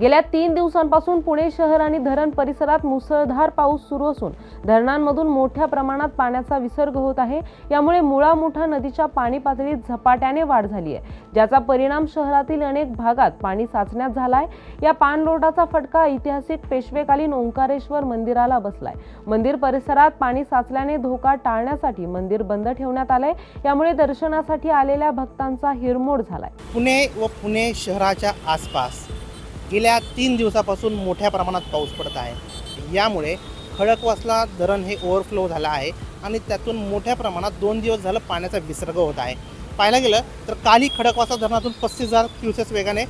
गेल्या तीन दिवसांपासून पुणे शहर आणि धरण परिसरात मुसळधार पाऊस सुरू असून धरणांमधून मोठ्या प्रमाणात पाण्याचा विसर्ग होत आहे. यामुळे मुळा मोठा नदीच्या पाणी पातळीत झपाट्याने वाढ झाली आहे ज्याचा परिणाम शहरातील अनेक भागात पाणी साचण्यात झालाय. या पाणलोटाचा फटका ऐतिहासिक पेशवेकालीन ओंकारेश्वर मंदिराला बसलाय. मंदिर परिसरात पाणी साचल्याने धोका टाळण्यासाठी मंदिर बंद ठेवण्यात आलंय. यामुळे दर्शनासाठी आलेल्या भक्तांचा हिरमोड झालाय. पुणे व पुणे शहराच्या आसपास गेल्या तीन दिवसापासून मोठ्या प्रमाणात पाऊस पडत आहे. यामुळे खडकवासला धरण हे ओव्हरफ्लो झालं आहे आणि त्यातून मोठ्या प्रमाणात दोन दिवस झालं पाण्याचा विसर्ग होत आहे. पाहायला गेलं तर कालही खडकवासला धरणातून पस्तीस हजार क्युसेस वेगाने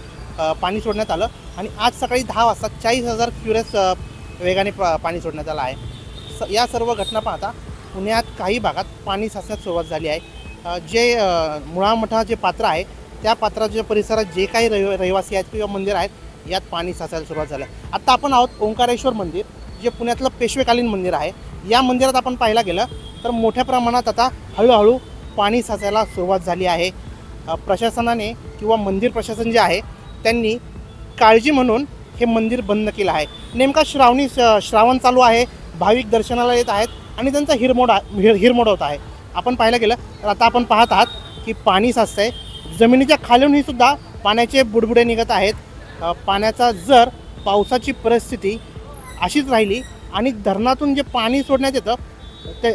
पाणी सोडण्यात आलं आणि आज सकाळी दहा वाजता चाळीस हजार क्युरेस वेगाने पा पाणी सोडण्यात आलं आहे. स या सर्व घटना पाहता पुण्यात काही भागात पाणी साचण्यास सुरुवात झाली आहे. जे मुळामठा जे पात्र आहे त्या पात्राच्या परिसरात जे काही रहि रहिवासी आहेत किंवा मंदिर आहेत यात पाणी साचायला सुरुवात झालं. आत्ता आपण आहोत ओंकारेश्वर मंदिर जे पुण्यातलं पेशवेकालीन मंदिर आहे. या मंदिरात आपण पाहायला गेलं तर मोठ्या प्रमाणात आता हळूहळू पाणी साचायला सुरुवात झाली आहे. प्रशासनाने किंवा मंदिर प्रशासन जे आहे त्यांनी काळजी म्हणून हे मंदिर बंद केलं आहे. नेमका श्रावणी श- श्रावण चालू आहे भाविक दर्शनाला येत आहेत आणि त्यांचा हिरमोड हिर हिरमोड होत आहे. आपण पाहायला गेलं तर आता आपण पाहत आहात की पाणी साचतंय. जमिनीच्या खालूनही सुद्धा पाण्याचे बुडबुडे निघत आहेत. पाण्याचा जर पावसाची परिस्थिती अशीच राहिली आणि धरणातून जे पाणी सोडण्यात येतं ते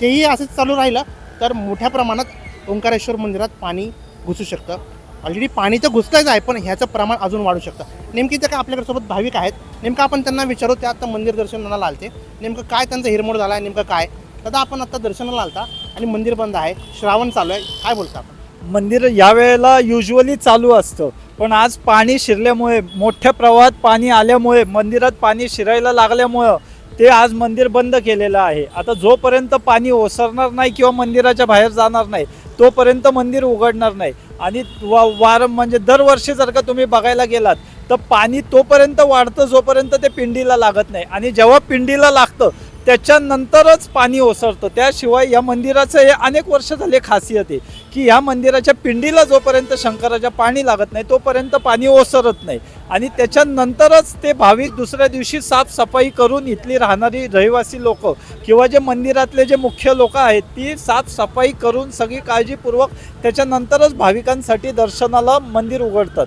तेही असंच चालू राहिलं तर मोठ्या प्रमाणात ओंकारेश्वर मंदिरात पाणी घुसू शकतं. ऑलरेडी पाणी तर घुसलंच आहे पण ह्याचं प्रमाण अजून वाढू शकतं. नेमकी जे काय आपल्याकडे सोबत भाविक आहेत नेमकं आपण त्यांना विचारू त्या आता मंदिर दर्शनाला आलते. नेमकं काय त्यांचा हिरमोड झाला आहे नेमकं काय? दादा आपण आता दर्शनाला आलता आणि मंदिर बंद आहे श्रावण चालू आहे काय बोलता आपण? मंदिर यावेळेला युजली चालू असतं. पण आज पाणी शिरल्यामुळे मोठ्या प्रवाहात पाणी आल्यामुळे मंदिरात पाणी शिरायला लागल्यामुळं ते आज मंदिर बंद केलेलं आहे. आता जोपर्यंत पाणी ओसरणार नाही किंवा मंदिराच्या बाहेर जाणार नाही तोपर्यंत मंदिर उघडणार नाही. आणि वा वारं म्हणजे दरवर्षी जर का तुम्ही बघायला गेलात तर पाणी तोपर्यंत वाढतं जोपर्यंत ते पिंडीला लागत नाही. आणि जेव्हा पिंडीला लागतं त्याच्यानंतरच पाणी ओसरतं. त्याशिवाय या मंदिराचं हे अनेक वर्ष झाले खासियत आहे की ह्या मंदिराच्या पिंडीला जोपर्यंत शंकराच्या पाणी लागत नाही तोपर्यंत पाणी ओसरत नाही. आणि त्याच्यानंतरच ते भाविक दुसऱ्या दिवशी साफसफाई करून इथली राहणारी रहिवासी लोक किंवा जे मंदिरातले जे मुख्य लोक आहेत ती साफसफाई करून सगळी काळजीपूर्वक त्याच्यानंतरच भाविकांसाठी दर्शनाला मंदिर उघडतात.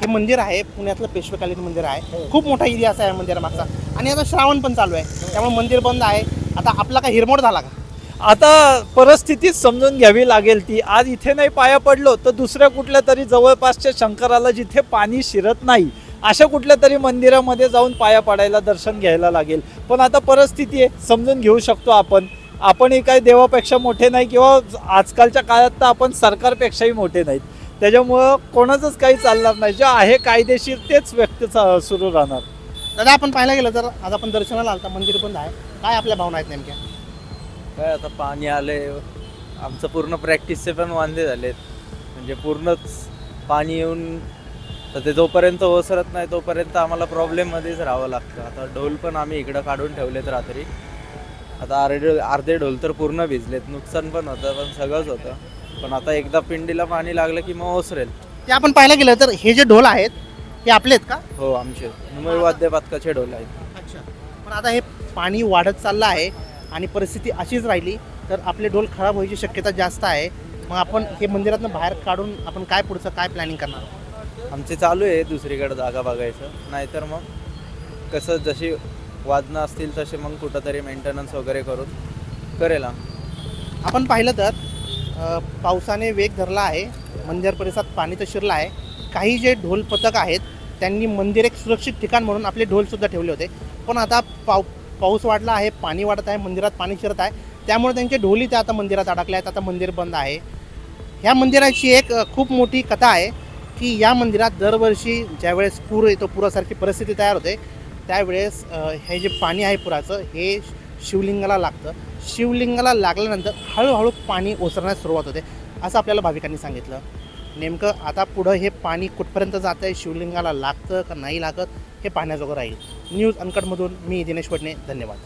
हे मंदिर आहे पुण्यातलं पेशवेकालीन मंदिर आहे. खूप मोठा इतिहास आहे या मंदिरामागचा. आणि आता श्रावण पण चालू आहे. त्यामुळे मंदिर बंद आहे. आता आपला काय हिरमोड झाला का? आता परिस्थितीच समजून घ्यावी लागेल ती. आज इथे नाही पाया पडलो तर दुसऱ्या कुठल्या तरी जवळपासच्या शंकराला जिथे पाणी शिरत नाही अशा कुठल्या तरी मंदिरामध्ये जाऊन पाया पडायला दर्शन घ्यायला लागेल. पण आता परिस्थिती आहे समजून घेऊ शकतो आपण. आपणही काही देवापेक्षा मोठे नाही किंवा आजकालच्या काळात तर आपण सरकारपेक्षाही मोठे नाहीत. त्याच्यामुळं कोणाचंच काही चालणार नाही. जे आहे कायदेशीर तेच व्यक्त सुरू राहणार. दादा आपण पाहायला गेलं तर आज आपण दर्शनाला आलता मंदिर बंद आहे. काय आपल्या भावना आहेत नेमक्या? काय आता पाणी आले आमचं पूर्ण प्रॅक्टिसचे पण वांदे झालेत. म्हणजे पूर्णच पाणी येऊन तर ते जोपर्यंत ओसरत नाही तोपर्यंत आम्हाला प्रॉब्लेममध्येच राहावं लागतं. आता ढोल पण आम्ही इकडं काढून ठेवलेत रात्री. आता अर्धे अर्धे ढोल तर पूर्ण भिजलेत. नुकसान पण होतं पण सगळंच होतं. पण आता एकदा पिंडीला पाणी लागलं की मग ओसरेल. ते आपण पाहायला गेलं तर हे जे ढोल आहेत हे आपले आहेत का? हो आमचे मुंबई वाद्य पथकाचे ढोल आहेत. अच्छा. पण आता हे पाणी वाढत चाललं आहे आणि परिस्थिती अशीच राहिली तर आपले ढोल खराब व्हायची शक्यता जास्त आहे. मग आपण हे मंदिरातनं बाहेर काढून आपण काय पुढचं काय प्लॅनिंग करणार? आमचे चालू आहे दुसरीकडे जागा बघायचं. नाहीतर मग कसं जशी वादनं असतील तसे मग कुठंतरी मेंटेनन्स वगैरे करून करेल आम्ही. आपण पाहिलं तर अ, पावसाने वेग धरला आहे. मंदिर परिसरात पाणी तर शिरलं आहे. काही जे ढोल पथक आहेत त्यांनी मंदिर एक सुरक्षित ठिकाण म्हणून आपले ढोलसुद्धा ठेवले होते. पण आता पाव पाऊस वाढला आहे पाणी वाढत आहे मंदिरात पाणी शिरत आहे. त्यामुळे त्यांचे ढोली त्या आता मंदिरात अडकले आहेत. आता मंदिर बंद आहे. ह्या मंदिराची एक खूप मोठी कथा आहे की या मंदिरात दरवर्षी ज्यावेळेस पूर येतो पुरासारखी परिस्थिती तयार होते त्यावेळेस हे जे पाणी आहे पुराचं हे शिवलिंगाला लागतं. शिवलिंगाला लागल्यानंतर हळूहळू पाणी ओसरण्यास सुरुवात होते असं आपल्याला भाविकांनी सांगितलं. नेमकं आता पुढं हे पाणी कुठपर्यंत जातं आहे शिवलिंगाला लागतं का नाही लागत हे पाहण्याजोगं राहील. न्यूज अनकटमधून मी दिनेश वडणे धन्यवाद.